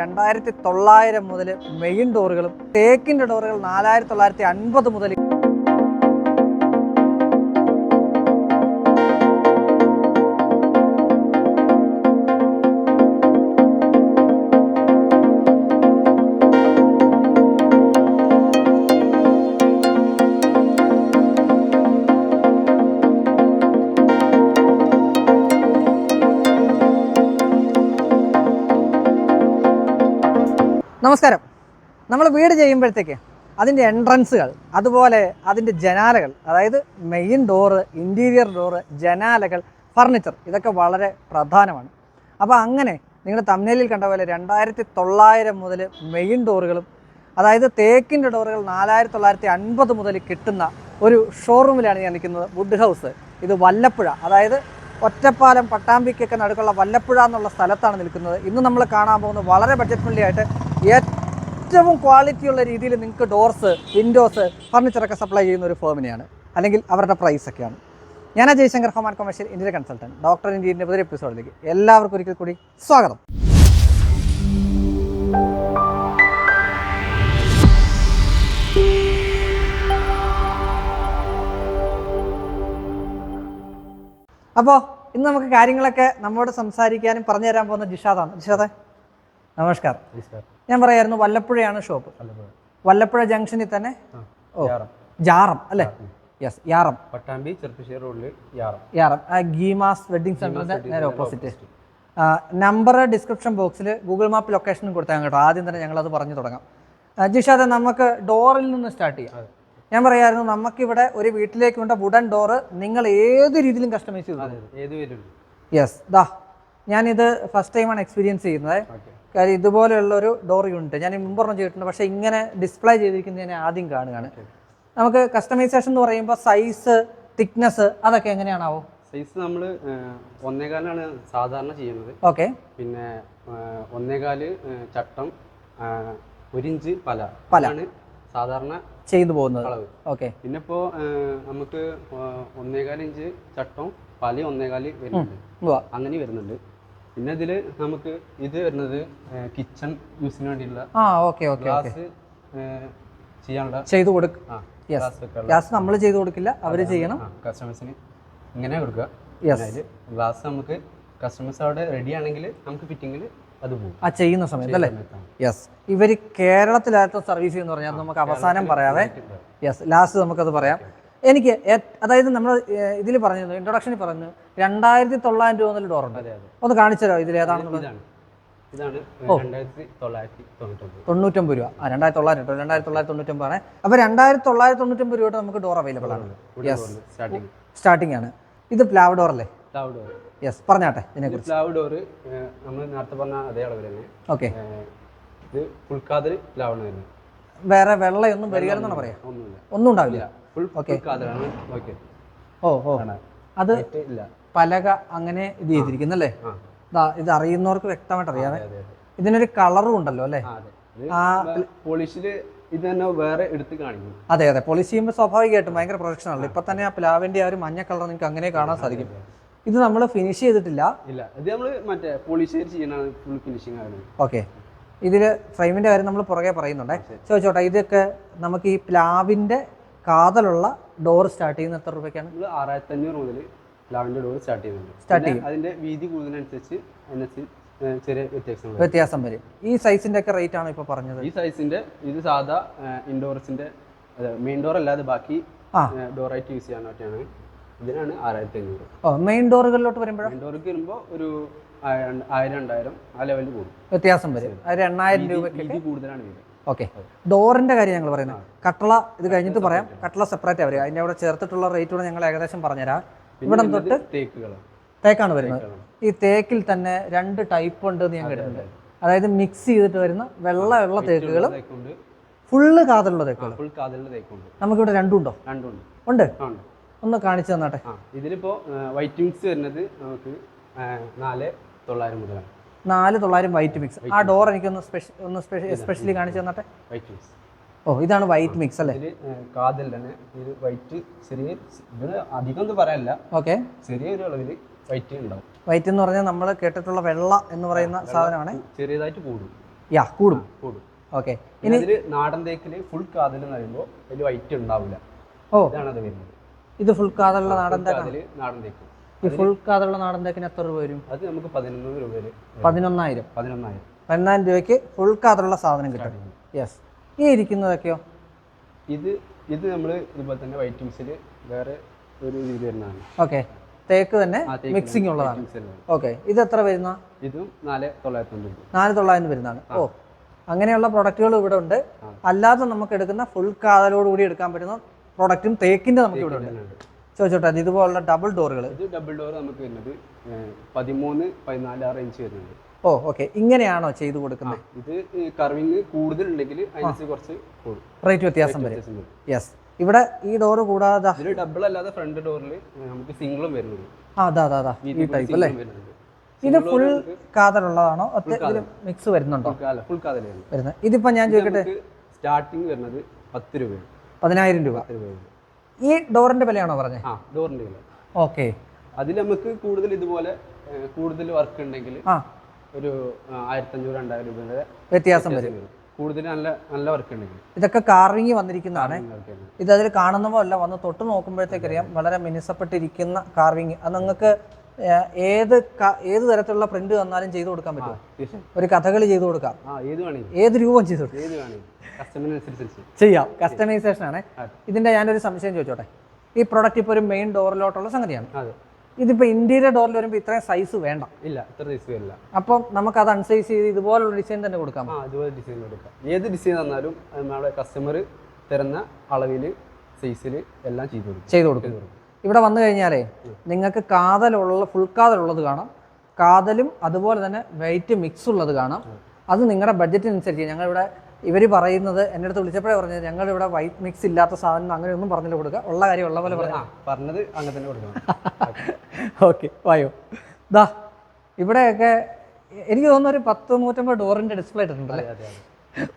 രണ്ടായിരത്തി തൊള്ളായിരം മുതൽ മെയിൻ ഡോറുകളും തേക്കിന്റെ ഡോറുകൾ നാലായിരത്തി തൊള്ളായിരത്തി അൻപത് മുതൽ നമസ്കാരം. നമ്മൾ വീട് ചെയ്യുമ്പോഴത്തേക്ക് അതിന്റെ എൻട്രൻസുകൾ അതുപോലെ അതിന്റെ ജനാലകൾ അതായത് മെയിൻ ഡോറ് ഇന്റീരിയർ ഡോറ് ജനാലകൾ ഫർണിച്ചർ ഇതൊക്കെ വളരെ പ്രധാനമാണ്. അപ്പോൾ അങ്ങനെ നിങ്ങൾ തമ്മിലിൽ കണ്ട പോലെ രണ്ടായിരത്തി തൊള്ളായിരം മുതൽ മെയിൻ ഡോറുകളും അതായത് തേക്കിന്റെ ഡോറുകൾ നാലായിരത്തി തൊള്ളായിരത്തി അൻപത് മുതൽ കിട്ടുന്ന ഒരു ഷോറൂമിലാണ് ഞാൻ നിൽക്കുന്നത് വുഡ് ഹൗസ് ഇത് വല്ലപ്പുഴ അതായത് ഒറ്റപ്പാലം പട്ടാമ്പിക്കൊക്കെ നടുക്കുള്ള വല്ലപ്പുഴ എന്നുള്ള സ്ഥലത്താണ് നിൽക്കുന്നത്. ഇന്ന് നമ്മൾ കാണാൻ പോകുന്നത് വളരെ ബഡ്ജറ്റ് ഫ്രണ്ട്ലി ആയിട്ട് ഏറ്റവും ക്വാളിറ്റി ഉള്ള രീതിയിൽ നിങ്ങൾക്ക് ഡോർസ് വിൻഡോസ് ഫർണിച്ചറൊക്കെ സപ്ലൈ ചെയ്യുന്ന ഒരു ഫേമിനെയാണ് അല്ലെങ്കിൽ അവരുടെ പ്രൈസ് ഒക്കെയാണ്. ഞാൻ Jayashankar home and commercial Indian consultant doctor ഇന്ത്യന്റെ പുതിയ എപ്പിസോഡിലേക്ക് എല്ലാവർക്കും ഒരിക്കൽ കൂടി സ്വാഗതം. അപ്പോൾ ഇന്ന് നമുക്ക് കാര്യങ്ങളൊക്കെ നമ്മോട് സംസാരിക്കാനും പറഞ്ഞു തരാൻ പോകുന്ന ജിഷാദാണ്. ജിഷാദെ നമസ്കാരം. ഞാൻ പറയായിരുന്നു വല്ലപ്പുഴയാണ് ഷോപ്പ് വല്ലപ്പുഴ. ജംഗ്ഷനിൽ തന്നെ ഓ ജാറം അല്ലേ? യെസ് യാറം. പട്ടാമ്പി ചെറുപ്പശ്ശേരി റോഡിൽ യാറം. യാറം. ഗീമാസ് വെഡിങ് സെന്ററിന്റെ നേരെ ഓപ്പോസിറ്റ് നമ്പർ ഡിസ്ക്രിപ്ഷൻ ബോക്സിൽ ഗൂഗിൾ മാപ്പ് ലൊക്കേഷനും കൊടുത്താൽ കേട്ടോ. ആദ്യം തന്നെ ഞങ്ങൾ അത് പറഞ്ഞു തുടങ്ങാം. ജിഷാദ നമുക്ക് ഡോറിൽ നിന്ന് സ്റ്റാർട്ട് ചെയ്യാം. ഞാൻ പറയായിരുന്നു നമുക്കിവിടെ ഒരു വീട്ടിലേക്ക് വേണ്ട വുഡൻ ഡോറ് നിങ്ങൾ ഏത് രീതിയിലും കസ്റ്റമൈസ് ചെയ്തു യെസ് ദാ. ഞാനിത് ഫസ്റ്റ് ടൈമാണ് എക്സ്പീരിയൻസ് ചെയ്യുന്നത്. കാര്യം ഇതുപോലെയുള്ള ഒരു ഡോർ യൂണിറ്റ് ഞാൻ മുമ്പ് പറഞ്ഞു ചെയ്തിട്ടുണ്ട്. പക്ഷേ ഇങ്ങനെ ഡിസ്പ്ലേ ചെയ്തിരിക്കുന്നത് ഞാൻ ആദ്യം കാണുകയാണ്. നമുക്ക് കസ്റ്റമൈസേഷൻ എന്ന് പറയുമ്പോൾ സൈസ് തിക്നെസ് അതൊക്കെ എങ്ങനെയാണാവോ? സൈസ് നമ്മൾ ഒന്നേകാലാണ് സാധാരണ ചെയ്യുന്നത്. ഓക്കെ പിന്നെ ഒന്നേകാൽ ചട്ടം ഒരിഞ്ച് ഒരു ഇഞ്ച് പല. പല. ആണ് സാധാരണ ചെയ്തു പോകുന്നത്. അളവ്. ഓക്കെ പിന്നെ ഇപ്പോൾ നമുക്ക് ആ, ഒന്നേകാൽ ഇഞ്ച് ചട്ടം പല ഒന്നേകാൽ വരുന്നുണ്ട്. അങ്ങനെ വരുന്നുണ്ട്. പിന്നെ ഇതിൽ നമുക്ക് ഇത് വരുന്നത് കിച്ചൺ യൂസിന് വേണ്ടിയുള്ള ആ ഓക്കെ ഓക്കെ ഗ്ലാസ് ചെയ്യാനുള്ള ചെയ്തു കൊടുക്കും ഗ്യാസ് നമ്മൾ ചെയ്തു കൊടുക്കില്ല അവർ ചെയ്യണം. കസ്റ്റമേഴ്സിന് ഇങ്ങനെ കൊടുക്കുക. ഗ്ലാസ് നമുക്ക് കസ്റ്റമേഴ്സ് അവിടെ റെഡി ആണെങ്കിൽ നമുക്ക് ഫിറ്റിങ്ങിൽ അത് പോകും. ആ ചെയ്യുന്ന സമയത്ത് അല്ലേ? യെസ് ഇവർ കേരളത്തിലാത്ത സർവീസ് എന്ന് പറഞ്ഞാൽ നമുക്ക് അവസാനം പറയാവേ. യെസ് ലാസ്റ്റ് നമുക്കത് പറയാം. എനിക്ക് അതായത് നമ്മൾ ഇതിൽ പറഞ്ഞു ഇൻട്രൊഡക്ഷനിൽ പറഞ്ഞു രണ്ടായിരത്തി തൊള്ളായിരം രൂപ മുതൽ ഡോറുണ്ട് അതെ അതെ. ഒന്ന് കാണിച്ചോ ഇതിൽ ഏതാണെന്നുള്ളത്? തൊണ്ണൂറ്റൊമ്പത് രൂപ. ആ രണ്ടായിരത്തി തൊള്ളായിരം കേട്ടോ. രണ്ടായിരത്തി തൊള്ളായിരത്തി തൊണ്ണൂറ്റൊമ്പതാണ് അപ്പൊ രണ്ടായിരത്തി തൊള്ളായിരത്തി തൊണ്ണൂറ്റൊമ്പത് രൂപ നമുക്ക് ഡോർ അവൈലബിൾ ആണ് യെസ് സ്റ്റാർട്ടിങ് സ്റ്റാർട്ടിംഗ് ആണ്. ഇത് പ്ലാവ് ഡോർ അല്ലേ? പ്ലാവ് ഡോർ യെസ് പറഞ്ഞാട്ടെ ഇതിനെക്കുറിച്ച് പ്ലാവ് ഡോർ നമ്മൾ നേരത്തെ പറഞ്ഞ അതേ അളവിൽ തന്നെ. ഓക്കെ. ഇത് ഫുൾക്കാതിൽ പ്ലാവാണ് വേറെ വെള്ളയൊന്നും വരികയെന്നാണ് പറയാ? ഒന്നും ഉണ്ടാവില്ല. ഫുൾ ഓക്കെ ഓ ഓ. അത് ഇല്ല. പലക അങ്ങനെ ഇത് ചെയ്തിരിക്കുന്നല്ലേ? ഇത് അറിയുന്നവർക്ക് വ്യക്തമായിട്ട് അറിയാമേ ഇതിനൊരു കളറും ഉണ്ടല്ലോ അല്ലേ? ഇത് പോളിഷിൽ ഇത് തന്നെ വേറെ എടുത്ത് കാണിക്കും. അതെ അതെ. പോളിഷ് ചെയ്യുമ്പോൾ സ്വാഭാവികമായിട്ടും ഭയങ്കര പ്രൊഡക്ഷൻ ആണല്ലോ. ഇപ്പൊ തന്നെ ആ പ്ലാവിന്റെ ആ ഒരു മഞ്ഞ കളർ നിങ്ങൾക്ക് അങ്ങനെ കാണാൻ സാധിക്കും. ഇത് നമ്മൾ ഫിനിഷ് ചെയ്തിട്ടില്ല. ഇല്ല. ഇത് നമ്മൾ മറ്റേ പോളിഷ് ചെയ്യണ ഫുൾ ഫിനിഷിംഗ് ആണ്. ഓക്കെ ഇതിൽ ഫ്രെയിമിന്റെ കാര്യം നമ്മൾ പുറകെ പറയുന്നുണ്ടേ. ചോദിച്ചോട്ടെ ഇതൊക്കെ നമുക്ക് ഈ പ്ലാവിന്റെ കാതലുള്ള ഡോർ സ്റ്റാർട്ട് ചെയ്യുന്ന എത്ര രൂപയ്ക്കാണ്? നമ്മൾ ആറായിരത്തി അഞ്ഞൂറ് മുതൽ ലാവിന്റെ ഡോർ സ്റ്റാർട്ട് ചെയ്യുന്നത് സ്റ്റാർട്ട് ചെയ്യും. അതിന്റെ വീതി കൂടുന്നതിനനുസരിച്ച് അതിനനുസരിച്ച് ഏഹ് ചെറിയ വ്യത്യാസം വ്യത്യാസം വരും. ഈ സൈസിന്റെ ഒക്കെ റേറ്റ് ആണ് ഇപ്പോൾ പറഞ്ഞത്? ഈ സൈസിന്റെ ഇത് സാധാ ഇൻഡോർസിന്റെ മെയിൻ ഡോർ അല്ലാതെ ബാക്കി ഡോർ ഡോറായിട്ട് യൂസ് ചെയ്യാൻ പറ്റിയാണ് ഇതിനാണ് ആറായിരത്തി അഞ്ഞൂറ് ഓ മെയിൻ ഡോറുകളിലോട്ട് വരുമ്പോഴോ? മെയിൻ ഡോർക്ക് വരുമ്പോൾ ഒരു ആയിരം രണ്ടായിരം ആ ലെവലിൽ കൂടും. വ്യത്യാസം വരും. ഒരു എണ്ണായിരം രൂപ കൂടുതലാണ് വരിക ഓക്കെ. ഡോറിന്റെ കാര്യം ഞങ്ങൾ പറയുന്നത്. കട്ടള ഇത് കഴിഞ്ഞിട്ട് പറയാം. കട്ടള സെപ്പറേറ്റ് വരിക അതിന്റെ അവിടെ ചേർത്തിട്ടുള്ള റേറ്റ് കൂടെ ഞങ്ങൾ ഏകദേശം പറഞ്ഞുതരാം. ഇവിടെ തൊട്ട് തേക്കാണ് വരുന്നത്. ഈ തേക്കിൽ തന്നെ രണ്ട് ടൈപ്പ് ഉണ്ട് എന്ന് ഞാൻ കേട്ടിട്ടുണ്ട് അതായത് മിക്സ് ചെയ്തിട്ട് വരുന്ന വെള്ള വെള്ള തേക്കുകളും ഫുള്ള് കാതലുള്ള തേക്കുകൾ നമുക്കിവിടെ രണ്ടും ഉണ്ടോ? രണ്ടുണ്ട്. ഉണ്ട്? ഒന്ന് കാണിച്ചു തന്നാട്ടെ. ഇതിലിപ്പോ വൈറ്റ് മിക്സ് വരുന്നത് നമുക്ക് നാല് തൊള്ളായിരം മുതലാണ്. നാല് തൊള്ളായിരം വൈറ്റ് മിക്സ് ആ ഡോർ എനിക്ക് എനിക്കൊന്ന് സ്പെഷ്യൽ ഒന്ന് എസ്പെഷ്യലി കാണിച്ചു തന്നാട്ടെ. വൈറ്റ് മിക്സ് ഓ ഇതാണ് വൈറ്റ് മിക്സ് അല്ലേ? കാതിൽ തന്നെ ഒരു വൈറ്റ് ചെറിയ അധികം ഒന്നും പറയാനില്ല ഓക്കെ. ചെറിയൊരു അളവിൽ വൈറ്റ് ഉണ്ടാവും. വൈറ്റ് എന്ന് പറഞ്ഞാൽ നമ്മൾ കേട്ടിട്ടുള്ള വെള്ള എന്ന് പറയുന്ന സാധനമാണ്. ചെറിയതായിട്ട് കൂടും. യാ കൂടും. കൂടും. ഓക്കെ. ഇനി നാടൻ തേക്കിൽ ഫുൾ കാതൽ എന്ന് പറയുമ്പോൾ അതിൽ വൈറ്റ് ഉണ്ടാവില്ല. ഓ. ഇതാണ് അത് വരുന്നത്. ഇത് ഫുൾ കാതിലുള്ള നാടൻ തേക്കാണ്. നാടൻ തേക്ക്. ഫുൾ കാതുള്ള നാടൻ തേക്കിന് എത്ര രൂപ വരും? അത് നമുക്ക് പതിനൊന്ന് രൂപയിൽ പതിനൊന്നായിരം. പതിനൊന്നായിരം. പതിനൊന്നായിരം രൂപയ്ക്ക് ഫുൾ കാതുള്ള സാധനം കിട്ടും. യെസ് ഈ ഇരിക്കുന്നതൊക്കെയോ? ഇത് ഇത് നമ്മൾ ഇതുപോലെ തന്നെ വൈറ്റമിൻസിൽ വേറെ ഒരു രീതി വരുന്നതാണ്. ഓക്കെ തേക്ക് തന്നെ മിക്സിംഗ് ഉള്ളതാണ്. ഓക്കെ ഇത് എത്ര വരുന്ന? ഇതും നാല് തൊള്ളായിരത്തി രൂപ. നാല് തൊള്ളായിരം വരുന്നതാണ്. ഓ. അങ്ങനെയുള്ള പ്രൊഡക്റ്റുകൾ ഇവിടെ ഉണ്ട്. അല്ലാതെ നമുക്ക് എടുക്കുന്ന ഫുൾ കാതലോട് കൂടി എടുക്കാൻ പറ്റുന്ന പ്രൊഡക്റ്റും തേക്കിന്റെ നമുക്ക് ഇവിടെ ഉണ്ട്. ചോദിച്ചോട്ടെ അത് ഇതുപോലുള്ള ഡബിൾ ഡോറുകൾ ഇത് ഡബിൾ ഡോർ നമുക്ക് വരുന്നത് പതിമൂന്ന് പതിനാല് ആ റേഞ്ച് വരുന്നുണ്ട്. ഓ ഓക്കെ ഇങ്ങനെയാണോ ചെയ്തു കൊടുക്കുന്നത് ഇത് കർവിങ് കൂടുതൽ ഉണ്ടെങ്കിൽ അതിനനുസരിച്ച് കുറച്ച് കൂടും. റേറ്റ് വ്യത്യാസം വരും. യെസ് ഇവിടെ ഈ ഡോർ കൂടാതെ ഡബിൾ അല്ലാതെ ഫ്രണ്ട് ഡോറിൽ നമുക്ക് സിംഗിളും വരുന്നുണ്ട്. അതാ അതാ അതാ. ഈ ടൈപ്പ് അല്ലേ? ഇത് ഫുൾ കാതലുള്ളതാണോ? ഒറ്റ ഇതിൽ മിക്സ് വരുന്നുണ്ടോ? ഫുൾ കാതൽ വരുന്നത്. ഇതിപ്പോ ഞാൻ ചോദിക്കട്ടെ? സ്റ്റാർട്ടിങ് വരുന്നത് പത്ത് രൂപയാണ്. പതിനായിരം രൂപ. ഈ ഡോറിന്റെ വിലയാണോ പറഞ്ഞത് ആ ഡോറിന്റെ വില. ഓക്കെ. അതിൽ നമുക്ക് കൂടുതൽ ഇതുപോലെ കൂടുതൽ വർക്ക് ഉണ്ടെങ്കിൽ ആ. ഒരു ആയിരത്തഞ്ഞൂറ് രണ്ടായിരം രൂപ വരെ വ്യത്യാസം വരും. കൂടുതൽ നല്ല നല്ല വർക്ക് ഉണ്ടെങ്കിൽ. ഇതൊക്കെ കാർവിങ് വന്നിരിക്കുന്നതാണ്. ഇത് അതിൽ കാണുന്നവല്ല വന്ന് തൊട്ട് നോക്കുമ്പോഴത്തേക്കറിയാം. വളരെ മിനുസപ്പെട്ടിരിക്കുന്ന കാർവിങ് അത് നിങ്ങൾക്ക് ഏത് ഏത് തരത്തിലുള്ള പ്രിന്റ് വന്നാലും ചെയ്തു കൊടുക്കാൻ പറ്റും ഒരു കഥകളി ചെയ്തു കൊടുക്കാം. ഏത് രൂപം ചെയ്തു ചെയ്യാം. കസ്റ്റമൈസേഷൻ ആണ്. ഇതിന്റെ ഞാനൊരു സംശയം ചോദിച്ചോട്ടെ? ഈ പ്രൊഡക്റ്റ് ഇപ്പോൾ ഒരു മെയിൻ ഡോറിലോട്ടുള്ള സംഗതിയാണ്. ഇതിപ്പോ ഇന്ത്യയിലെ ഇന്റീരിയർ ഡോറിൽ വരുമ്പോൾ ഇത്രയും സൈസ് വേണ്ട. ഇല്ല ഇത്ര സൈസ് വരില്ല അപ്പം നമുക്ക് അത് അൺസൈസ് ചെയ്ത് ഇതുപോലുള്ള ഡിസൈൻ തന്നെ കൊടുക്കാം. ആ അതുപോലെ ഡിസൈൻ കൊടുക്കാം. ഏത് ഡിസൈൻ തന്നാലും നമ്മുടെ കസ്റ്റമർ തരുന്ന അളവിൽ സൈസിൽ എല്ലാം ചെയ്തു കൊടുക്കും. ചെയ്തു കൊടുക്കും. ഇവിടെ വന്നു കഴിഞ്ഞാലേ നിങ്ങൾക്ക് കാതലുള്ള ഫുൾ കാതലുള്ളത് കാണാം. കാതലും അതുപോലെ തന്നെ വെയിറ്റ് മിക്സ് ഉള്ളത് കാണാം. അത് നിങ്ങളുടെ ബഡ്ജറ്റിനനുസരിച്ച് ഞങ്ങളിവിടെ ഇവർ പറയുന്നത് എന്റെ അടുത്ത് വിളിച്ചപ്പോഴേ പറഞ്ഞത് ഞങ്ങളിവിടെ വൈറ്റ് മിക്സ് ഇല്ലാത്ത സാധനം അങ്ങനെ ഒന്നും പറഞ്ഞില്ല കൊടുക്കുക ഉള്ള കാര്യം ഉള്ള പോലെ പറഞ്ഞു? പറഞ്ഞത് അങ്ങനെ തന്നെ കൊടുക്കണം. ഓക്കെ വായോ. ദാ ഇവിടെയൊക്കെ എനിക്ക് തോന്നുന്ന ഒരു പത്ത് നൂറ്റമ്പത് ഡോറിന്റെ ഡിസ്പ്ലേ ഇട്ടിട്ടുണ്ടല്ലേ അതെ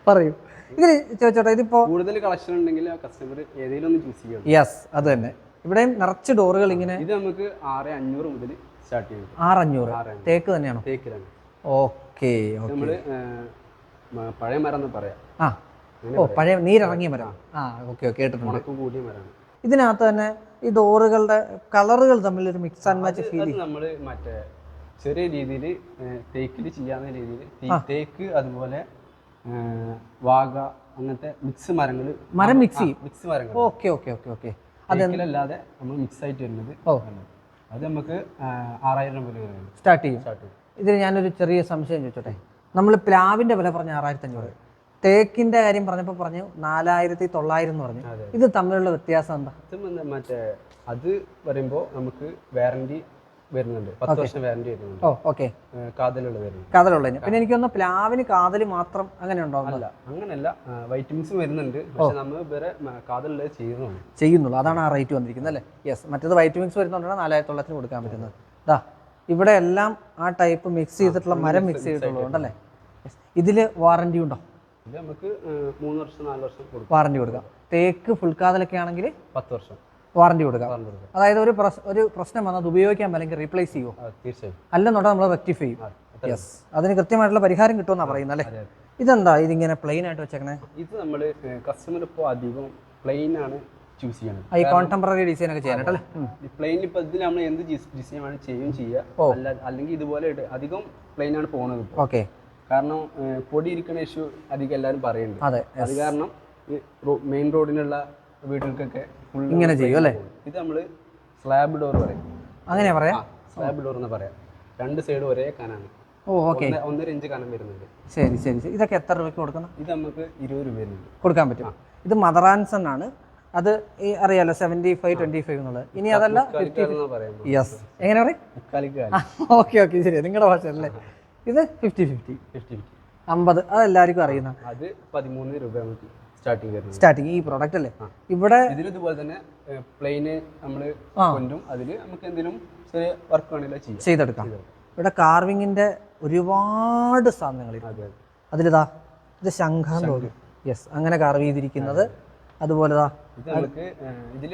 പറയൂ. ഇതിൽ ചോദിച്ചോട്ടെ ഇതിപ്പോ കൂടുതൽ കളക്ഷൻ ഉണ്ടെങ്കിൽ കസ്റ്റമർ ഏതെങ്കിലും ഒന്ന് ചൂസ് ചെയ്യണം. യെസ് അത് തന്നെ. ഇവിടെയും നിറച്ച് ഡോറുകൾ ഇങ്ങനെ ഇത് നമുക്ക് ആറ് അഞ്ഞൂറ് മുതൽ സ്റ്റാർട്ട് ചെയ്യും. ആറ് അഞ്ഞൂറ്. തേക്ക് തന്നെയാണോ? തേക്കിലാണ് ഓക്കെ നമ്മൾ പഴയ മരം എന്ന് പറയാം. ആ. ഓ പഴയ നീരിറങ്ങിയ മരം. ആ. ഓക്കെ ഓക്കെ കേട്ടിട്ടുണ്ട്. കൂടിയ മരമാണ്. ഇതിനകത്ത് തന്നെ ഈ ഡോറുകളുടെ കളറുകൾ തമ്മിൽ ഒരു മിക്സ് ആൻഡ് മാച്ച് ഫീൽ നമ്മൾ മറ്റേ ചെറിയ രീതിയിൽ തേക്കിൽ ചെയ്യാവുന്ന രീതിയിൽ തേക്ക് അതുപോലെ വാഗ അങ്ങനത്തെ മിക്സ് മരങ്ങൾ മരം മിക്സ് ചെയ്യും. മിക്സ് മരങ്ങൾ ഓക്കെ ഓക്കെ ഓക്കെ ഓക്കെ. തേക്കിലല്ലാതെ നമ്മൾ മിക്സ് ആയിട്ട് വരുന്നത് ഓ. അത് നമുക്ക് ആറായിരം രൂപ സ്റ്റാർട്ട് ചെയ്യും. സ്റ്റാർട്ട് ചെയ്യും. ഇതിൽ ഞാനൊരു ചെറിയ സംശയം ചോദിച്ചോട്ടെ? നമ്മൾ പ്ലാവിന്റെ വില പറഞ്ഞ ആറായിരത്തി അഞ്ഞൂറ് തേക്കിന്റെ കാര്യം പറഞ്ഞപ്പോൾ പറഞ്ഞു നാലായിരത്തി തൊള്ളായിരം എന്ന് പറഞ്ഞു. ഇത് തമ്മിലുള്ള വ്യത്യാസം എന്താ? മറ്റേ അത് പറയുമ്പോൾ നമുക്ക് വാറണ്ടി വരുന്നുണ്ട്. പത്ത് വർഷം വാറണ്ടി വരുന്നുണ്ട് ഓ ഓക്കെ. കാതലുള്ള വരുന്നുണ്ട്. കാതലുള്ളതിന്. പിന്നെ എനിക്കൊന്ന് പ്ലാവിന് കാതൽ മാത്രം അങ്ങനെ ഉണ്ടോ അല്ല അങ്ങനല്ല. വൈറ്റമിൻസ് വരുന്നുണ്ട്. പക്ഷെ നമ്മൾ വേറെ കാതലുള്ളത് ചെയ്യുന്നുണ്ട് ചെയ്യുന്നുള്ളൂ. അതാണ് ആ റേറ്റ് വന്നിരിക്കുന്നത് അല്ലേ? യെസ് മറ്റേത് വൈറ്റമിൻസ് വരുന്നുണ്ടെങ്കിൽ നാലായിരത്തി തൊള്ളായിരത്തിന് കൊടുക്കാൻ പറ്റുന്നത്. ദാ ഇവിടെ എല്ലാം ആ ടൈപ്പ് മിക്സ് ചെയ്തിട്ടുള്ള മരം മിക്സ് ചെയ്തിട്ടുള്ളതുകൊണ്ടല്ലേ ഇതിൽ വാറണ്ടി ഉണ്ടോ? ഇത് നമുക്ക് മൂന്ന് വർഷം നാല് വർഷം കൊടുക്കും. വാറണ്ടി കൊടുക്കാം. തേക്ക് ഫുൾ കാതലൊക്കെ ആണെങ്കിൽ പത്ത് വർഷം. വാറണ്ടി കൊടുക്കാം. അതായത് ഒരു ഒരു പ്രശ്നം വന്നത് ഉപയോഗിക്കാൻ അല്ലെങ്കിൽ റീപ്ലേസ് ചെയ്യുമോ തീർച്ചയായും. അല്ലെന്നുണ്ടെങ്കിൽ നമ്മൾ റെക്ടിഫൈ ചെയ്യും. യെസ് അതിന് കൃത്യമായിട്ടുള്ള പരിഹാരം കിട്ടുമെന്നാണ് പറയുന്നത് അല്ലേ. ഇതെന്താ ഇതിങ്ങനെ പ്ലെയിൻ ആയിട്ട് വെച്ചേക്കണേ? ഇത് നമ്മൾ കസ്റ്റമർ ഇപ്പോൾ അധികം പ്ലെയിൻ ആണ് ചൂസ് ചെയ്യുന്നത് ആ, ഈ കോൺടെമ്പററി ഡിസൈൻ ഒക്കെ ചെയ്യാനായിട്ടല്ലേ. പ്ലെയിൻ ഇപ്പോൾ ഇതിൽ നമ്മൾ എന്ത് ഡിസൈൻ ആണ് ചെയ്യും. ചെയ്യുക അല്ല അല്ലെങ്കിൽ ഇതുപോലെ അധികം പ്ലെയിൻ ആണ് പോകുന്നത് ഓക്കെ കാരണം പൊടി ഇരിക്കുന്ന ഇഷ്യൂ അധികം എല്ലാവരും പറയുന്നുണ്ട്. അതെ അത് കാരണം മെയിൻ റോഡിനുള്ള വീടുകൾക്കൊക്കെ ഇങ്ങനെ ചെയ്യും അല്ലേ? ഇത് നമ്മൾ സ്ലാബ് ഡോർ പറയും. അങ്ങനെയാ പറയാ? സ്ലാബ് ഡോർ എന്ന് പറയാം. രണ്ട് സൈഡ് ഒരേ കനാണ്. ഓ ഓക്കെ. ഒന്ന് ഒന്നര ഇഞ്ച് കനം വരുന്നുണ്ട്. ശരി ശരി ശരി. ഇതൊക്കെ എത്ര രൂപയ്ക്ക് കൊടുക്കണം? ഇത് നമുക്ക് ഇരുപത് രൂപ വരുന്നുണ്ട്. കൊടുക്കാൻ പറ്റും. ഇത് മദറാൻസൺ ആണ്. അത് ഈ അറിയാലോ സെവന്റി ഫൈവ് ട്വന്റി ഫൈവ് എന്നുള്ളത് ഇനി അതല്ല യെസ് എങ്ങനെ പറയും? ഓക്കെ ഓക്കെ ശരി. നിങ്ങളുടെ ഭാഷ അല്ലേ? ഇത് ഫിഫ്റ്റി ഫിഫ്റ്റി ഫിഫ്റ്റി അമ്പത്. അതെല്ലാവർക്കും അറിയുന്ന അത് പതിമൂന്ന് രൂപ സ്റ്റാർട്ടിങ് സ്റ്റാർട്ടിങ് ഈ പ്രോഡക്റ്റ് അല്ലേ? ഇവിടെ ഇതിൽ ഇതുപോലെ തന്നെ പ്ലെയിന് നമ്മൾ കൊണ്ടും അതിൽ നമുക്ക് എന്തെങ്കിലും ചെറിയ വർക്ക് വേണമെങ്കിലും ചെയ്യാം. ചെയ്തെടുക്കാം. ഇവിടെ കാർവിങ്ങിന്റെ ഒരുപാട് സാധനങ്ങൾ അതെ അതിലിതാ ഇത് ശംഖാന്ന് തോന്നുന്നു യെസ് അങ്ങനെ കാർവ് ചെയ്തിരിക്കുന്നത് അതുപോലെ ദാ.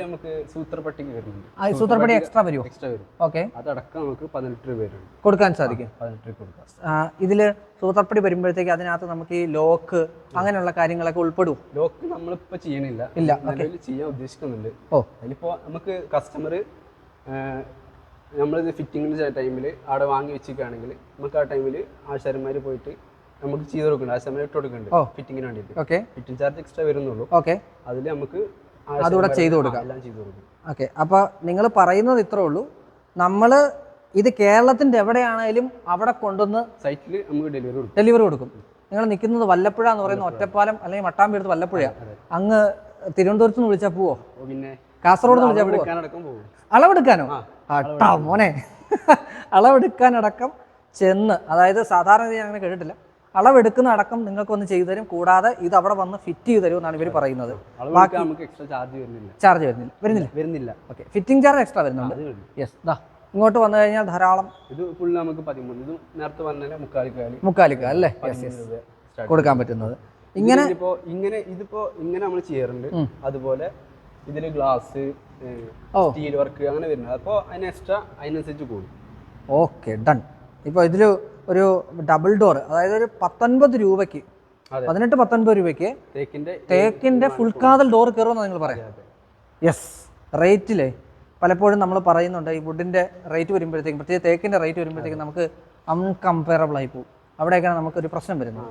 നമുക്ക് സൂത്രപ്പട്ടിക്ക് വരുന്നുണ്ട് ആ, സൂത്രപ്പടി എക്സ്ട്രാ വരുമോ? എക്സ്ട്രാ വരും. ഓക്കെ അതടക്കം നമുക്ക് പതിനെട്ട് രൂപ കൊടുക്കാൻ സാധിക്കും. പതിനെട്ട് രൂപ കൊടുക്കാം ഇതിൽ സൂത്രപ്പടി വരുമ്പോഴത്തേക്ക് അതിനകത്ത് നമുക്ക് ഈ ലോക്ക് അങ്ങനെയുള്ള കാര്യങ്ങളൊക്കെ ഉൾപ്പെടും. ലോക്ക് നമ്മളിപ്പോ ചെയ്യണില്ല. ഇല്ല, ചെയ്യാൻ ഉദ്ദേശിക്കുന്നുണ്ട്. ഓ. അതിലിപ്പോ നമുക്ക് കസ്റ്റമർ നമ്മളിത് ഫിറ്റിങ്ങിന്റെ ടൈമിൽ അവിടെ വാങ്ങി വെച്ചിരിക്കുകയാണെങ്കിൽ നമുക്ക് ആ ടൈമിൽ ആശാരന്മാർ പോയിട്ട് നമുക്ക് ചെയ്ത് കൊടുക്കുന്നുണ്ട് സമയം ഇട്ട് കൊടുക്കുന്നുണ്ട് ഫിറ്റിംഗിന് ഫിറ്റിങ്ങിന് വേണ്ടിയിട്ട്. ഓക്കെ. ഫിറ്റിംഗ് ചാർജ് എക്സ്ട്രാ വരുന്നുള്ളൂ. ഓക്കെ. അതിൽ നമുക്ക് അതുകൂടെ ചെയ്ത് കൊടുക്കാം. എല്ലാം ചെയ്ത് കൊടുക്കും. ഓക്കെ. അപ്പോൾ നിങ്ങൾ പറയുന്നത് ഇത്രേ ഉള്ളൂ. നമ്മൾ ഇത് കേരളത്തിന്റെ എവിടെയാണെങ്കിലും അവിടെ കൊണ്ടുവന്ന് സൈറ്റിൽ നമുക്ക് ഡെലിവറി കൊടുക്കും. ഡെലിവറി കൊടുക്കും. നിങ്ങൾ നിൽക്കുന്നത് വല്ലപ്പുഴ എന്ന് പറയുന്ന ഒറ്റപ്പാലം അല്ലെങ്കിൽ മട്ടാമ്പിടുത്ത് വല്ലപ്പുഴ അങ്ങ് തിരുവനന്തപുരത്ത് നിന്ന് വിളിച്ചാൽ പോവോ പിന്നെ കാസർഗോഡ് നിന്ന് വിളിച്ചാൽ പോവോ? അളവെടുക്കാനോ? ആ, അട്ടാ മോനെ. അളവെടുക്കാനടക്കം ചെന്ന്. അതായത് സാധാരണ ഞാൻ അങ്ങനെ കേട്ടിട്ടില്ല. അളവെടുക്കുന്ന അടക്കം നിങ്ങൾക്ക് ഒന്ന് ചെയ്തു തരും. കൂടാതെ ഇത് അവിടെ വന്ന് ഫിറ്റ് ചെയ്തു തരും എന്നാണ് ഇവർ പറയുന്നത്. ബാക്കി നമുക്ക് എക്സ്ട്രാ ചാർജ് വരുന്നില്ല. ചാർജ് വരുന്നില്ല. വരുന്നില്ല? വരുന്നില്ല. ഓക്കെ ഫിറ്റിംഗ് ചാർജ് എക്സ്ട്രാ വരുന്നുണ്ട്. യെസ് ദാ. ഇങ്ങോട്ട് വന്നു കഴിഞ്ഞാൽ ധാരാളം ഇത് ഫുൾ നമുക്ക് പതിമൂന്ന്. ഇത് നേരത്തെ പറഞ്ഞ മുക്കാലിക്കാലി മുക്കാലിക്ക അല്ലേ? യെസ് യെസ് കൊടുക്കാൻ പറ്റുന്നത്. ഇങ്ങനെ ഇപ്പോ ഇങ്ങനെ ഇതിപ്പോ ഇങ്ങനെ നമ്മൾ ചെയ്യാറുണ്ട്. അതുപോലെ ഇതിൽ ഗ്ലാസ് സ്റ്റീൽ വർക്ക് അങ്ങനെ വരുന്നത്. അപ്പോൾ അതിന് എക്സ്ട്രാ അതിനനുസരിച്ച് കൂടും. ഓക്കെ ഡൺ ഇപ്പോൾ ഇതിൽ ഒരു ഡബിൾ ഡോർ അതായത് ഒരു പത്തൊൻപത് രൂപയ്ക്ക്. പതിനെട്ട് പത്തൊൻപത് രൂപയ്ക്ക് തേക്കിന്റെ ഫുൾ കാതൽ ഡോർ കയറുമെന്ന് നിങ്ങൾ പറയാം. യെസ് റേറ്റിലെ പലപ്പോഴും നമ്മൾ പറയുന്നുണ്ട് ഈ വുഡിന്റെ റേറ്റ് വരുമ്പോഴത്തേക്കും പ്രത്യേകിച്ച് തേക്കിന്റെ റേറ്റ് വരുമ്പോഴത്തേക്കും നമുക്ക് അൺകമ്പയറബിൾ ആയി പോകും. അവിടെയൊക്കെയാണ് നമുക്കൊരു പ്രശ്നം വരുന്നത്.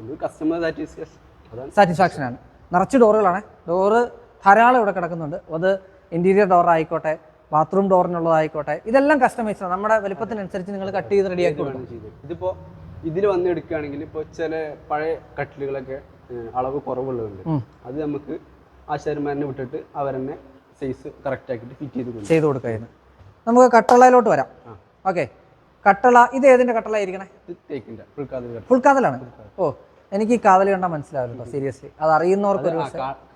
സാറ്റിസ്ഫാക്ഷൻ ആണ്. നിറച്ച് ഡോറുകളാണ് ഡോറ് ധാരാളം ഇവിടെ കിടക്കുന്നുണ്ട്. അത് ഇന്റീരിയർ ഡോർ ആയിക്കോട്ടെ ബാത്റൂം ഡോറിനുള്ളതായിക്കോട്ടെ ഇതെല്ലാം കസ്റ്റമൈസ് നമ്മുടെ വലുപ്പത്തിനനുസരിച്ച് നിങ്ങൾ കട്ട് ചെയ്ത് റെഡിയാക്കി കൊടുക്കും. ഇതിപ്പോ ഇതിൽ വന്ന് എടുക്കുകയാണെങ്കിൽ ഇപ്പോൾ ചില പഴയ കട്ടിലുകളൊക്കെ അളവ് കുറവുള്ളതുണ്ട്. അത് നമുക്ക് ആശാരിമാരനെ വിട്ടിട്ട് അവരെന്നെ സൈസ് കറക്റ്റ് ആക്കിയിട്ട് ഫിറ്റ് ചെയ്ത് ചെയ്ത് കൊടുക്കായിരുന്നു നമുക്ക് കട്ടളയിലോട്ട് വരാം. ഓക്കെ. കട്ടള ഇത് ഏതിന്റെ കട്ടളായിരിക്കണേ? ഇത് തേക്കിന്റെ ഫുൾ കാതിൽ ഫുൾ കാതലാണ് ഓ എനിക്ക് ഈ കാതൽ കണ്ടാൽ മനസ്സിലാവില്ല സീരിയസ്ലി അത് അറിയുന്നവർക്ക് ഒരു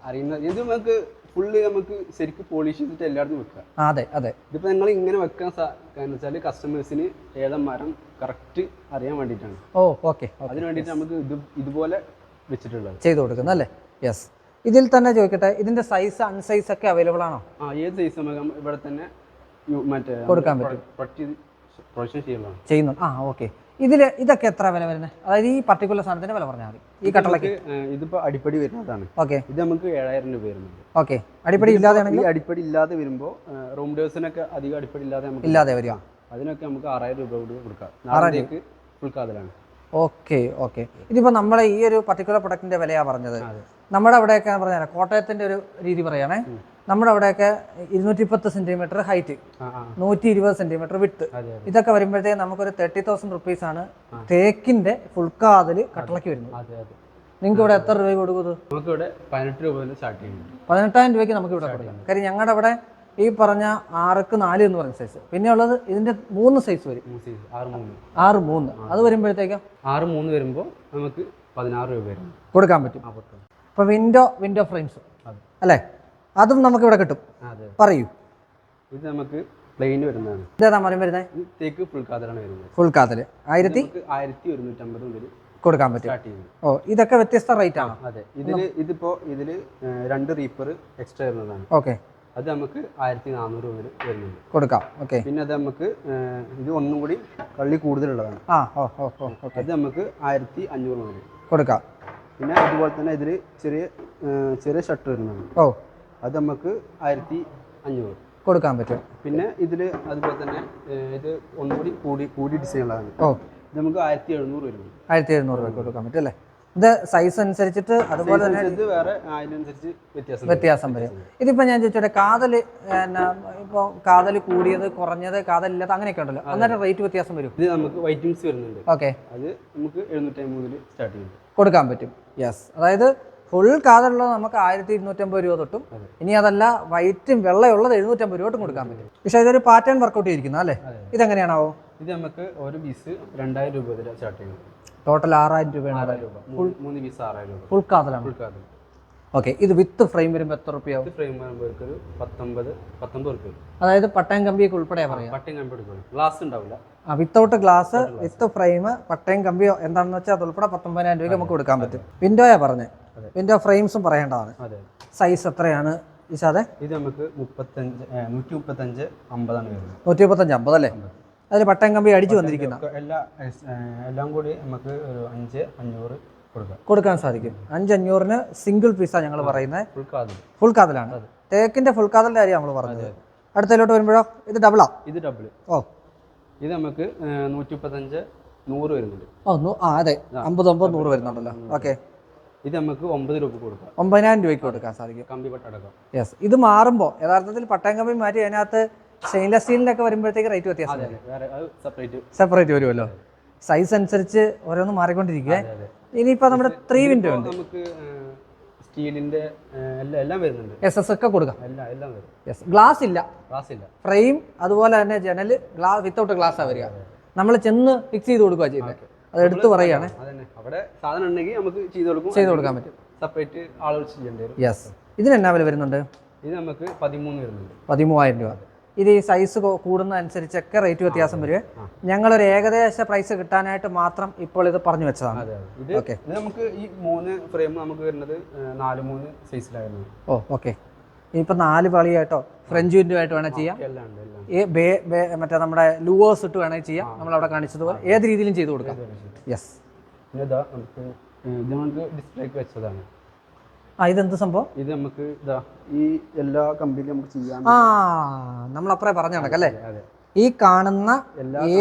അറിയുന്ന ഇത് നമുക്ക് ഫുള്ള് നമുക്ക് ശരിക്കും പോളിഷ് ചെയ്തിട്ട് എല്ലായിടത്തും വെക്കാം അതെ അതെ. ഇതിപ്പോൾ നിങ്ങൾ ഇങ്ങനെ വെക്കാൻ കാരണം വെച്ചാൽ കസ്റ്റമേഴ്സിന് ഏതാ മരം കറക്റ്റ് അറിയാൻ വേണ്ടിയിട്ടാണ്. ഓ ഓക്കെ അതിന് വേണ്ടിയിട്ട് നമുക്ക് ഇത് ഇതുപോലെ വെച്ചിട്ടുള്ളത്. ചെയ്ത് കൊടുക്കുന്നു അല്ലേ? യെസ് ഇതിൽ തന്നെ ചോദിക്കട്ടെ ഇതിന്റെ സൈസ് അൺസൈസ് ഒക്കെ അവൈലബിൾ ആണോ? ആ ഏത് സൈസ് നമുക്ക് ഇവിടെ തന്നെ മറ്റേ കൊടുക്കാൻ പറ്റും. പ്രൊഡക്റ്റ് പ്രൊഡക്ഷൻ ചെയ്യുന്നതാണ്. ചെയ്യുന്നു. ആ ഓക്കെ ഇതിൽ ഇതൊക്കെ എത്ര വില വരുന്നത് അതായത് ഈ പർട്ടിക്കുലർ സാധനത്തിന്റെ വില പറഞ്ഞാൽ മതി. ഈ കട്ടളയ്ക്ക്. ഇതിപ്പോ അടിപ്പടി വരുന്നതാണ്. ഓക്കെ. ഇത് നമുക്ക് ഏഴായിരം രൂപ വരുന്നുണ്ട്. ഓക്കെ. അടിപ്പടി ഇല്ലാതെയാണെങ്കിൽ? ഈ അടിപ്പടി ഇല്ലാതെ വരുമ്പോൾ റൂം ഡേഴ്സിനൊക്കെ അധികം അടിപ്പടി ഇല്ലാതെ നമുക്ക് ഇല്ലാതെ വരിക. അതിനൊക്കെ നമുക്ക് ആറായിരം രൂപ കൂടി കൊടുക്കാം. നാളത്തേക്ക് ഫുൾ കാതലാണ്. Okay okay. ഇതിപ്പോ നമ്മളെ ഈ ഒരു പർട്ടിക്കുലർ പ്രൊഡക്റ്റിന്റെ വിലയാ പറഞ്ഞത്. നമ്മുടെ അവിടെയൊക്കെ പറഞ്ഞാൽ കോട്ടയത്തിന്റെ ഒരു രീതി പറയണേ നമ്മുടെ അവിടെയൊക്കെ ഇരുന്നൂറ്റി പത്ത് സെന്റിമീറ്റർ ഹൈറ്റ് നൂറ്റി ഇരുപത് സെന്റിമീറ്റർ വിട്ട് ഇതൊക്കെ വരുമ്പോഴത്തേക്ക് നമുക്കൊരു തേർട്ടി തൗസൻഡ് റുപ്പീസ് ആണ് തേക്കിന്റെ ഫുൾ കട്ടളക്ക് കട്ടളയ്ക്ക് വരുന്നത്. നിങ്ങൾക്ക് ഇവിടെ എത്ര രൂപ കൊടുക്കുന്നത് നമുക്കിവിടെ പതിനെട്ട് രൂപ പതിനെട്ടായിരം രൂപയ്ക്ക് നമുക്ക് ഇവിടെ കൊടുക്കാം. കാര്യം ഞങ്ങളുടെ അവിടെ ഈ പറഞ്ഞ ആറുക്ക് നാല് എന്ന് പറഞ്ഞ സൈസ് പിന്നെ ഉള്ളത് ഇതിന്റെ മൂന്ന് സൈസ് വരും. ആറ് മൂന്ന്. അത് വരുമ്പോഴത്തേക്കും? ആറ് മൂന്ന് വരുമ്പോൾ നമുക്ക് പതിനാറ് രൂപ വരും. കൊടുക്കാൻ പറ്റും. ഇപ്പോൾ വിൻഡോ വിൻഡോ ഫ്രെയിംസ് അല്ലേ? അതും നമുക്ക് ഇവിടെ കിട്ടും. പറയൂ. ഇത് നമുക്ക് പ്ലെയിൻ വരുന്നതാണ്. ഇതേതാ മരം വരുന്നത് തേക്ക് ഫുൾ കാതലാണ് വരുന്നത്. ഫുൾ കാതൽ ആയിരത്തി? ആയിരത്തി ഒരുന്നൂറ്റമ്പത് മുതൽ കൊടുക്കാൻ പറ്റും. ഓ ഇതൊക്കെ വ്യത്യസ്ത റേറ്റ് ആണ്? അതെ. ഇതിൽ ഇതിപ്പോ ഇതിൽ രണ്ട് റീപ്പർ എക്സ്ട്രാ വരുന്നതാണ്. ഓക്കെ. അത് നമുക്ക് ആയിരത്തി നാനൂറ് മുതൽ വരുന്നുണ്ട്. കൊടുക്കാം. ഓക്കെ. പിന്നെ അത് നമുക്ക് ഇത് ഒന്നും കൂടി കള്ളി കൂടുതലുള്ളതാണ്. ആ ഓ ഓ ഓ അത് നമുക്ക് ആയിരത്തി അഞ്ഞൂറ് മുതൽ കൊടുക്കാം. പിന്നെ അതുപോലെ തന്നെ ഇതിൽ ചെറിയ ചെറിയ ഷട്ടർ വരുന്നുണ്ട്. ഓ. അത് നമുക്ക് ആയിരത്തി അഞ്ഞൂറ്. കൊടുക്കാൻ പറ്റും. പിന്നെ ഇതിൽ അതുപോലെ തന്നെ ഇത് ഒന്നുകൂടി കൂടി കൂടി ഡിസൈൻ ഉള്ളതാണ്. ഓ. ഇത് നമുക്ക് ആയിരത്തി എഴുന്നൂറ് വരുന്നുണ്ട്. ആയിരത്തി എഴുന്നൂറ് രൂപ കൊടുക്കാൻ പറ്റും അല്ലേ? ഇത് സൈസ് അനുസരിച്ചിട്ട് അതുപോലെ തന്നെ വ്യത്യാസം വരും. ഇതിപ്പോൾ ഞാൻ ചോദിച്ചോട്ടെ കാതൽ ഇപ്പോ കാതൽ കൂടിയത് കുറഞ്ഞത് കാതലില്ലാത്ത അങ്ങനെയൊക്കെ ഉണ്ടല്ലോ. അന്നേരം റേറ്റ് വ്യത്യാസം വരും. ഇത് നമുക്ക് വരുന്നുണ്ട്. ഓക്കെ അത് നമുക്ക് എഴുന്നൂറ്റി മുതൽ സ്റ്റാർട്ട് കൊടുക്കാൻ പറ്റും. യെസ് അതായത് ഫുൾ കാതലുള്ളത് നമുക്ക് ആയിരത്തി ഇരുന്നൂറ്റമ്പത് രൂപ തൊട്ടും. ഇനി അതല്ല വൈറ്റും വെള്ളയുള്ളത് എഴുന്നൂറ്റമ്പത് രൂപ തൊട്ടും കൊടുക്കാൻ പറ്റും. പക്ഷെ ഇതൊരു പാറ്റേൺ വർക്കൗട്ട് ചെയ്തിരിക്കുന്ന അല്ലേ. ഇതെങ്ങനെയാണാവോ? ഇത് നമുക്ക് ഒരു പീസ് രണ്ടായിരം രൂപ സ്റ്റാർട്ട് ചെയ്യുന്നത് ടോട്ടൽ ആറായിരം രൂപയാണ് ആറായിരം രൂപ. മൂന്ന് മൂന്ന് പീസ് ആറായിരം രൂപ. ഫുൾ കാതലാണ് ഫുൾ ഓക്കെ ഇത് വിത്ത് ഫ്രെയിം വരുമ്പോൾ എത്ര റുപ്യാവും ഇത് ഫ്രെയിം വരുമ്പോൾ ഒരു പത്തൊമ്പത് പത്തൊമ്പത് റുപ്യ അതായത് പട്ടയം കമ്പിയൊക്കെ ഉൾപ്പെടെ പറയാം. പട്ടയം കമ്പി എടുക്കണം. ഗ്ലാസ് ഉണ്ടാവില്ല. ആ വിത്തൗട്ട് ഗ്ലാസ് വിത്ത് ഫ്രെയിം പട്ടയം കമ്പിയോ എന്താണെന്ന് വെച്ചാൽ അത് ഉൾപ്പെടെ പത്തൊമ്പതിനായിരം രൂപയ്ക്ക് നമുക്ക് കൊടുക്കാൻ പറ്റും. വിൻഡോയാ പറഞ്ഞത് വിൻഡോ ഫ്രെയിംസും പറയേണ്ടതാണ്. സൈസ് എത്രയാണ്? ഇഷാദെ ഇത് നമുക്ക് മുപ്പത്തഞ്ച് നൂറ്റി മുപ്പത്തഞ്ച് അമ്പതാണ് വരുന്നത്. നൂറ്റി മുപ്പത്തഞ്ച് അമ്പത് അല്ലേ? അതിൽ പട്ടയം കമ്പി അടിച്ചു വന്നിരിക്കുന്ന. എല്ലാ എല്ലാം കൂടി നമുക്ക് ഒരു അഞ്ച് അഞ്ഞൂറ് കൊടുക്കാം. കൊടുക്കാൻ സാധിക്കും. അഞ്ചഞ്ഞൂറിന് സിംഗിൾ പീസാണ് ഞങ്ങൾ പറയുന്നത് ഫുൾ കാതലാണ്. തേക്കിന്റെ ഫുൾ കാതലിന്റെ കാര്യം നമ്മൾ പറഞ്ഞത്. അടുത്തതിലോട്ട് വരുമ്പോഴോ? ഇത് ഡബിളാ ഇത് ഡബിൾ ഓ. ഇത് നമുക്ക് നൂറ്റി മുപ്പത്തഞ്ച് നൂറ് വരുന്നുണ്ട്. ഓ ആ അതെ. അമ്പത് ഒമ്പത് നൂറ് വരുന്നുണ്ടല്ലോ. ഓക്കെ. ഇത് നമുക്ക് ഒമ്പത് രൂപ കൊടുക്കാം. ഒമ്പതിനായിരം രൂപയ്ക്ക് കൊടുക്കാൻ സാധിക്കും. കമ്പി പട്ടം യെസ് ഇത് മാറുമ്പോൾ യഥാർത്ഥത്തിൽ പട്ടയം കമ്പി മാറ്റി അതിനകത്ത് സ്റ്റെയിൻലെസ് സ്റ്റീലിനൊക്കെ വരുമ്പോഴത്തേക്ക് റേറ്റ് വ്യത്യാസം സെപ്പറേറ്റ് വരുമല്ലോ. സൈസ് അനുസരിച്ച് ഓരോന്ന് മാറിക്കൊണ്ടിരിക്കുക ഇനിയിപ്പോ നമ്മുടെ ത്രീ വിൻഡോ ഉണ്ട്. സ്റ്റീലിന്റെ എല്ലാം വരുന്നുണ്ട്. എസ് എസ് ഒക്കെ കൊടുക്കാം. എല്ലാം എല്ലാം വരും. യെസ് ഗ്ലാസ് ഇല്ല. ഗ്ലാസ് ഇല്ല. ഫ്രെയിം അതുപോലെ തന്നെ ജനൽ ഗ്ലാസ് വിത്തൗട്ട് ഗ്ലാസ്സാണ് വരിക. നമ്മൾ ചെന്ന് ഫിക്സ് ചെയ്ത് കൊടുക്കുക ചെയ്യുന്നത് അത് എടുത്തു പറയുകയാണ്. അവിടെ സാധനം ഉണ്ടെങ്കിൽ നമുക്ക് ചെയ്ത് കൊടുക്കും. ചെയ്ത് കൊടുക്കാൻ പറ്റും. സെപ്പറേറ്റ് ആളുകൾ ചെയ്യേണ്ടി വരും. യെസ് ഇതിന് എന്നാ വില വരുന്നുണ്ട്? ഇത് നമുക്ക് പതിമൂന്ന് വരുന്നുണ്ട്. പതിമൂവായിരം രൂപ. ഇത് ഈ സൈസ് കൂടുന്ന അനുസരിച്ചൊക്കെ റേറ്റ് വ്യത്യാസം വരുവേ ഞങ്ങളൊരു ഏകദേശ പ്രൈസ് കിട്ടാനായിട്ട് മാത്രം ഇപ്പോൾ ഇത് പറഞ്ഞു വെച്ചതാണ്. ഇത് ഇത് നമുക്ക് ഈ മൂന്ന് ഫ്രെയിം നമുക്ക് വരുന്നത് നാല് മൂന്ന് സൈസിലായിരുന്നു ഓ ഓക്കെ ഇനിയിപ്പോൾ നാല് പാളിയായിട്ടോ ഫ്രഞ്ച് വിൻഡോ ആയിട്ട് വേണേൽ ചെയ്യാം. ഈ ബേ ബേ മറ്റേ നമ്മുടെ ലൂവേഴ്സ് ഇട്ട് വേണേൽ ചെയ്യാം. നമ്മൾ അവിടെ കാണിച്ചതുപോലെ ഏത് രീതിയിലും ചെയ്തു കൊടുക്കാം. യെസ് ഇതാ നമുക്ക് ഇത് നമുക്ക് ഡിസ്പ്ലേക്ക് വെച്ചതാണ്. ആ ഇതെന്ത് സംഭവം? ഇത് നമുക്ക് ഇതാ ഈ എല്ലാ കമ്പനിയും നമുക്ക് ചെയ്യാൻ ആ നമ്മൾ അപ്പറേ പറഞ്ഞ കണക്കല്ലേ അതെ ഈ കാണുന്ന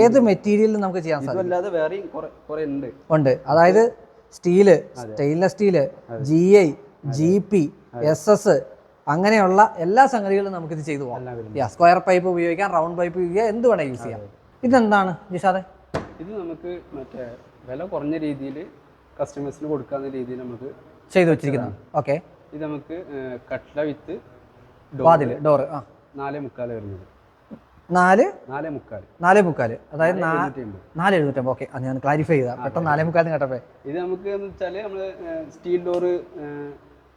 ഏത് മെറ്റീരിയലും നമുക്ക് ചെയ്യാൻ സാധിക്കും. കുറെ ഉണ്ട്. ഉണ്ട്. അതായത് steel stainless steel G I G P S S അങ്ങനെയുള്ള എല്ലാ സംഗതികളും നമുക്ക് ഇത് ചെയ്തു പോകാം. സ്ക്വയർ പൈപ്പ് ഉപയോഗിക്കാം റൗണ്ട് പൈപ്പ് ഉപയോഗിക്കാം എന്ത് വേണേ യൂസ് ചെയ്യാം. ഇതെന്താണ് ജിഷാദെ ഇത് നമുക്ക് മറ്റേ വില കുറഞ്ഞ രീതിയിൽ കസ്റ്റമേഴ്സിന് കൊടുക്കാവുന്ന രീതിയിൽ നമുക്ക് ചെയ്തു വെച്ചിരിക്കുന്നത് ഓക്കെ ഇത് നമുക്ക് കട്ട്ല വിത്ത് വാതിൽ ഡോർ ആ. നാല് മുക്കാൽ വരുന്നത്. നാല്? നാല് മുക്കാൽ നാല് മുക്കാൽ അതായത് നാല് എഴുന്നൂറ്റി എഴുന്നൂറ്റമ്പത്. ഓക്കെ അത് ഞാൻ ക്ലാരിഫൈ ചെയ്താ. പെട്ടെന്ന് നാല് മുക്കാൽ കേട്ടപ്പോ. ഇത് നമുക്ക് എന്ന് വെച്ചാൽ നമ്മൾ സ്റ്റീൽ ഡോറ്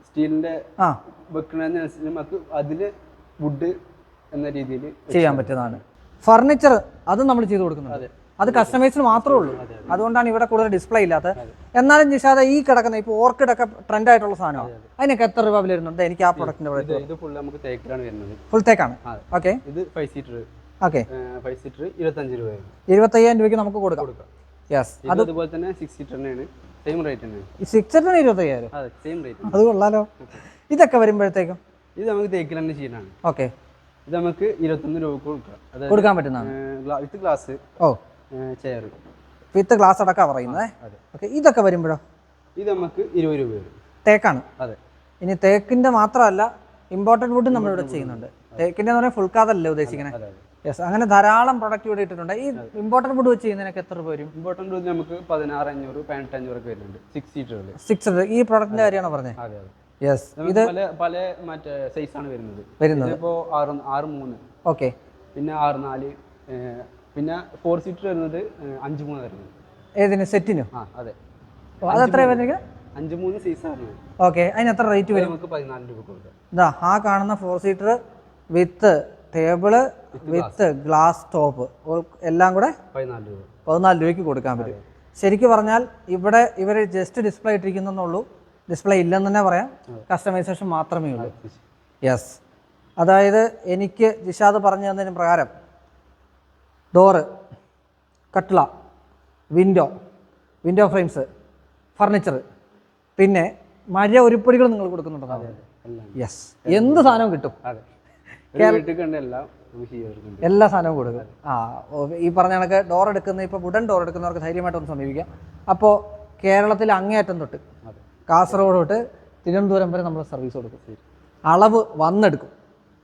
സ്റ്റീലിന്റെ ആ. വെക്കുന്നതിനനുസരിച്ച് നമുക്ക് അതിൽ വുഡ് എന്ന രീതിയിൽ ചെയ്യാൻ പറ്റുന്നതാണ്. ഫർണിച്ചർ അത് നമ്മൾ ചെയ്തു കൊടുക്കുന്നത് അത്. കസ്റ്റമൈസിന് മാത്രമേ ഉള്ളൂ. അതുകൊണ്ടാണ് ഇവിടെ കൂടുതൽ ഡിസ്പ്ലേ ഇല്ലാത്തത് എന്നാലും നിഷാദ ഈ കിടക്കുന്ന ഇപ്പോൾ ഓർക്കിഡ് ഒക്കെ ട്രെൻഡ് ആയിട്ടുള്ള സാധനമാണ് അതിനൊക്കെ എത്ര രൂപ വരുന്നുണ്ട് എനിക്ക് ആ പ്രൊഡക്റ്റിന്റെ ഇത് ഫുള്ള് നമുക്ക് തേക്കിലാണ് വരുന്നത്. ഫുൾ തേക്കാണ്? അതെ. ഓക്കെ ഇത് five seater okay five seater ഇരുപത്തഞ്ച് രൂപ വരും ഇരുപത്തയ്യായിരം രൂപയ്ക്ക് നമുക്ക് കൊടുക്കാം. യെസ് അതുപോലെ തന്നെ സിക്സ് സെയിം റേറ്റ് ഇരുപത്തയ്യായിരം? അതെ സെയിം റേറ്റ് അത് കൊള്ളാലോ. ഇതൊക്കെ വരുമ്പോഴത്തേക്കും? ഇത് നമുക്ക് തേക്കിൽ തന്നെ ചെയ്യാനാണ് ഓക്കെ ഇത് നമുക്ക് ഇരുപത്തൊന്ന് രൂപ കൊടുക്കാം. കൊടുക്കാൻ പറ്റുന്നതാണ്. With glass. Oh. Chair with glass അടക്കം പറയുന്നത് ഓക്കെ ഇതൊക്കെ വരുമ്പോഴോ? ഇത് നമുക്ക് ഇരുപത് രൂപ വരും. തേക്കാണ്. അതെ. ഇനി തേക്കിന്റെ മാത്രമല്ല ഇമ്പോർട്ടന്റ് വുഡ് നമ്മളിവിടെ ചെയ്യുന്നുണ്ട്. തേക്കിന്റെ എന്ന് പറഞ്ഞാൽ ഫുൾ കാതല്ലേ ഉദ്ദേശിക്കണേ? യെസ് അങ്ങനെ ധാരാളം പ്രൊഡക്റ്റ് ഇവിടെ ഇട്ടിട്ടുണ്ട്. ഈ ഇമ്പോർട്ടന്റ് വുഡ് വെച്ച് ചെയ്യുന്നതിനൊക്കെ എത്ര രൂപ വരും? വുഡ് നമുക്ക് പതിനാറ് അഞ്ഞൂറ് പതിനെട്ട് അഞ്ഞൂറൊക്കെ വരുന്നുണ്ട്. സിക്സ് സീറ്ററുകൾ സിക്സ് ഈ പ്രൊഡക്റ്റിന്റെ കാര്യമാണ് പറഞ്ഞത് അതെ അതെ. യെസ് ഇത് പല പല മറ്റേ സൈസാണ് വരുന്നത്. വരുന്നത്. ഇപ്പോ ആറ് ആറ് മൂന്ന്. ഓക്കെ പിന്നെ ആറ് നാല് പിന്നെ ഫോർ സീറ്റർ വരുന്നത് അഞ്ച് മൂന്ന് വരുന്നത്. ഏതിന്? സെറ്റിന്? ആ അതെ. അത് എത്ര വരുന്നത്? അഞ്ച് മൂന്ന് സൈസാണ് ഓക്കെ അതിന് എത്ര റേറ്റ് വരും? നമുക്ക് പതിനാല് രൂപ കൊടുക്കാം. ഇതാ ആ കാണുന്ന four seater with table with glass top എല്ലാം കൂടെ പതിനാല് രൂപ. പതിനാല് രൂപയ്ക്ക് കൊടുക്കാൻ പറ്റും. ശരിക്കും പറഞ്ഞാൽ ഇവിടെ ഇവർ ജസ്റ്റ് ഡിസ്പ്ലേ ഇട്ടിരിക്കുന്നുള്ളൂ ഡിസ്പ്ലേ ഇല്ലെന്ന് തന്നെ പറയാം. കസ്റ്റമൈസേഷൻ മാത്രമേ ഉള്ളൂ. യെസ് അതായത് എനിക്ക് ജിഷാദ് പറഞ്ഞു തന്നതിന് പ്രകാരം ഡോറ് കട്ട്ള വിൻഡോ വിൻഡോ ഫ്രെയിംസ് ഫർണിച്ചർ പിന്നെ മഴ ഉരുപ്പടികൾ നിങ്ങൾ കൊടുക്കുന്നുണ്ടോ? യെസ് എന്ത് സാധനവും കിട്ടും. എല്ലാം സാധനവും കൊടുക്കും. ആ ഈ പറഞ്ഞ കണക്ക് ഡോർ എടുക്കുന്ന ഇപ്പോൾ വുഡൻ ഡോർ എടുക്കുന്നവർക്ക് ധൈര്യമായിട്ട് ഒന്ന് സമീപിക്കാം. അപ്പോ കേരളത്തിൽ അങ്ങേയറ്റം തൊട്ട് കാസർഗോഡ് തൊട്ട് തിരുവനന്തപുരം വരെ നമ്മൾ സർവീസ് കൊടുക്കും. അളവ് വന്നെടുക്കും.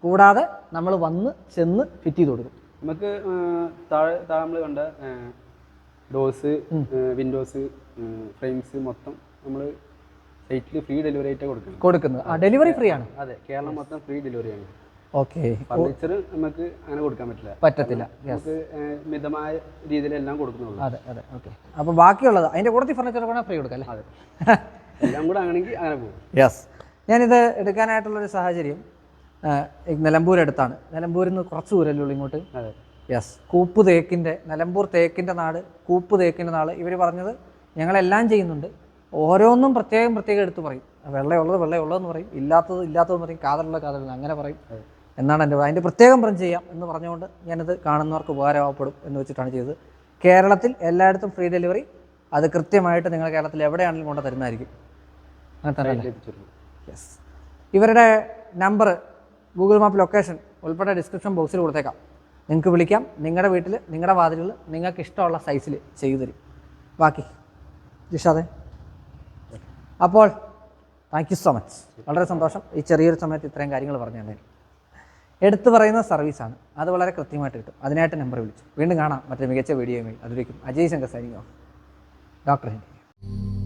കൂടാതെ നമ്മൾ വന്ന് ചെന്ന് ഫിറ്റ് ചെയ്ത് കൊടുക്കും. നമുക്ക് താഴെ താഴെ നമ്മൾ കണ്ട ഡോസ് വിൻഡോസ് ഫ്രെയിംസ് മൊത്തം നമ്മൾ സൈറ്റിൽ ഫ്രീ ഡെലിവറി ആയിട്ട് കൊടുക്കുന്നു കൊടുക്കുന്നത്. ആ ഡെലിവറി ഫ്രീ ആണ്. അതെ കേരളം മൊത്തം ഫ്രീ ഡെലിവറി ആണ്. ഓക്കെ ഫർണിച്ചർ നമുക്ക് അങ്ങനെ കൊടുക്കാൻ പറ്റില്ല. പറ്റത്തില്ല. നമുക്ക് മിതമായ രീതിയിൽ എല്ലാം കൊടുക്കുന്നുള്ളൂ. അതെ അതെ. ഓക്കെ അപ്പോൾ ബാക്കിയുള്ളത് അതിന്റെ കൂടെ ഫർണിച്ചർ വേണേൽ ഫ്രീ കൊടുക്കാം അല്ലേ? അതെ. എല്ലാം കൂടെ ആണെങ്കിൽ അങ്ങനെ പോകും. യെസ് ഞാനിത് എടുക്കാനായിട്ടുള്ളൊരു സാഹചര്യം അടുത്താണ്. നിലമ്പൂരിൽ നിന്ന് കുറച്ച് ദൂരമല്ലേ ഉള്ളൂ ഇങ്ങോട്ട്? യെസ് കൂപ്പ് തേക്കിന്റെ നിലമ്പൂർ തേക്കിന്റെ നാട് കൂപ്പ് തേക്കിന്റെ നാട്. ഇവർ പറഞ്ഞത് ഞങ്ങളെല്ലാം ചെയ്യുന്നുണ്ട്. ഓരോന്നും പ്രത്യേകം പ്രത്യേകം എടുത്ത് പറയും. വെള്ളയുള്ളത് വെള്ളയുള്ളതെന്ന് പറയും. ഇല്ലാത്തത് ഇല്ലാത്തതെന്ന് പറയും. കാതലുള്ള കാതലുള്ള അങ്ങനെ പറയും. എന്നാണ് എന്റെ അതിന്റെ പ്രത്യേകം പറഞ്ഞ് ചെയ്യാം എന്ന് പറഞ്ഞുകൊണ്ട് ഞാനത് കാണുന്നവർക്ക് ഉപകാരമാകപ്പെടും എന്ന് വെച്ചിട്ടാണ് ചെയ്തത്. കേരളത്തിൽ എല്ലായിടത്തും ഫ്രീ ഡെലിവറി. അത് കൃത്യമായിട്ട് നിങ്ങൾ കേരളത്തിൽ എവിടെയാണെങ്കിലും കൊണ്ട് തരുന്നതായിരിക്കും. അങ്ങനെ തന്നെ യെസ് ഇവരുടെ നമ്പർ ഗൂഗിൾ മാപ്പ് ലൊക്കേഷൻ ഉൾപ്പെടെ ഡിസ്ക്രിപ്ഷൻ ബോക്സിൽ കൊടുത്തേക്കാം. നിങ്ങൾക്ക് വിളിക്കാം. നിങ്ങളുടെ വീട്ടിൽ നിങ്ങളുടെ വാതിലുകൾ നിങ്ങൾക്ക് ഇഷ്ടമുള്ള സൈസിൽ ചെയ്തു തരും ബാക്കി ജിഷാദെ. അപ്പോൾ താങ്ക് യു സോ മച്ച് വളരെ സന്തോഷം. ഈ ചെറിയൊരു സമയത്ത് ഇത്രയും കാര്യങ്ങൾ പറഞ്ഞു തന്നെ എടുത്തു പറയുന്ന സർവീസാണ് അത് വളരെ കൃത്യമായിട്ട് കിട്ടും. അതിനായിട്ട് നമ്പർ വിളിച്ചു. വീണ്ടും കാണാം. മറ്റൊരു മികച്ച വീഡിയോയുമായി അതിലേക്കും അജയ് ശങ്കർ സൈനിങ് ഡോക്ടർ ഹിന്ദി